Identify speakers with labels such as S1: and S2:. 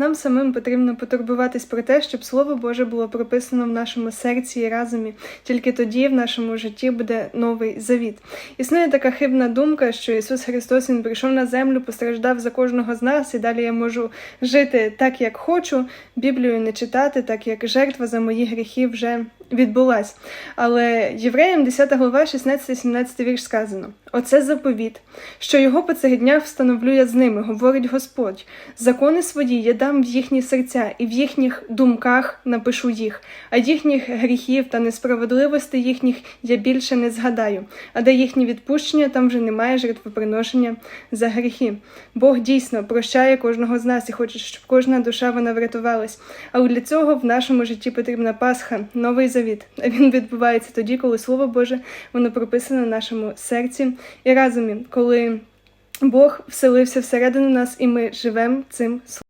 S1: Нам самим потрібно потурбуватись про те, щоб Слово Боже було прописано в нашому серці і разумі. Тільки тоді в нашому житті буде новий завіт. Існує така хибна думка, що Ісус Христос Він прийшов на землю, постраждав за кожного з нас, і далі я можу жити так, як хочу, Біблію не читати, так як жертва за мої гріхи вже відбулась. Але євреям 10 глава, 16-17 вірш сказано: Оце заповіт, що його по цих днях встановлю я з ними, говорить Господь. Закони свої я дам в їхні серця, і в їхніх думках напишу їх, а їхніх гріхів та несправедливостей їхніх я більше не згадаю. А де їхні відпущення, там вже немає жертвоприношення за гріхи. Бог дійсно прощає кожного з нас і хоче, щоб кожна душа вона врятувалась. Але для цього в нашому житті потрібна Пасха, новий завіт. Він відбувається тоді, коли Слово Боже воно прописане в нашому серці і разумі, коли Бог вселився всередину нас, і ми живемо цим словом.